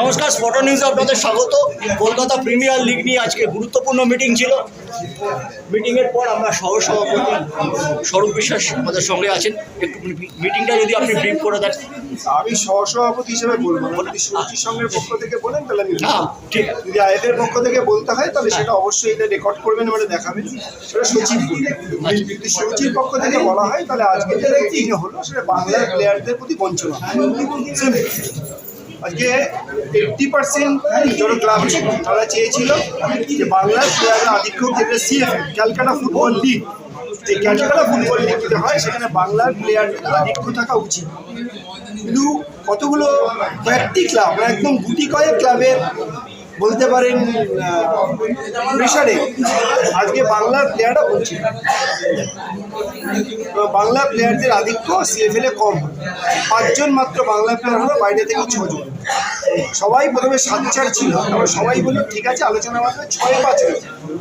নমস্কার spot news আপনাদের স্বাগত। কলকাতা প্রিমিয়ার লিগ নিয়ে আজকে গুরুত্বপূর্ণ মিটিং ছিল। মিটিংয়ের পর আমরা সহ সভাপতি স্বরূপ বিশ্বাস আমাদের সঙ্গে আছেন। একটু মিটিংটা যদি আপনি ব্রিফ করে দেন। আমি সহসভাপতি হিসেবে বলব না। যদি সুরুচি সঙ্গের পক্ষ থেকে বলেন তাহলে আমি হ্যাঁ ঠিক। যদি আইএফের পক্ষ থেকে বলতে হয় তাহলে সেটা অবশ্যই এটা রেকর্ড করবেন মানে দেখাবেন সেটা সচিব। যদি সচিব পক্ষ থেকে বলা হয় তাহলে আজকে যে হলো সেটা বাংলার প্লেয়ারদের প্রতি বঞ্চনা. আজকে এইটটি পার্সেন্ট জন ক্লাব তারা চেয়েছিল যে বাংলার প্লেয়াররা আধিক্য যেটা সিএফ ক্যালকাটা ফুটবল লিগ। এই ক্যালকাটা ফুটবল লিগ যেটা হয়, সেখানে বাংলার প্লেয়ার আধিক্য থাকা উচিত। কিন্তু কতগুলো কয়েকটি ক্লাব মানে একদম গুটি কয়েক ক্লাবের বলতে পারেন প্রেশারে আজকে বাংলার প্লেয়াররা বলছে। বাংলা প্লেয়ারদের আধিক্য সিএফএলে কম। পাঁচজন মাত্র বাংলা প্লেয়ার হলো বাইরে থেকে ছজন। সবাই প্রথমে সাত চার ছিল তারপর সবাই বলল ঠিক আছে আলোচনা মাত্র ছয় পাঁচ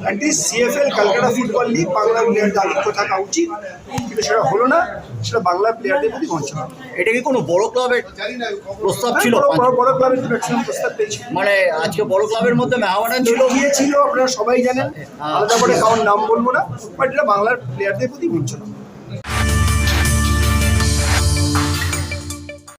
at least CFL Calcutta football league Bangla প্লেয়ারদের আধিক্য থাকা উচিত। কিন্তু সেটা হলো না সেটা বাংলা প্লেয়ারদের প্রতি বঞ্চনা এটা কি কোনো বড় ক্লাবের প্রস্তাব ছিল? বড় ক্লাবের প্রস্তাব পেয়েছি। মানে আজকে বড় ক্লাবের মধ্যে মেহামাডান ছিল। গিয়েছিল আপনারা সবাই জানেন। আলাদা করে কারণ নাম বলব না বাট এটা বাংলার প্লেয়ারদের প্রতি বঞ্চনা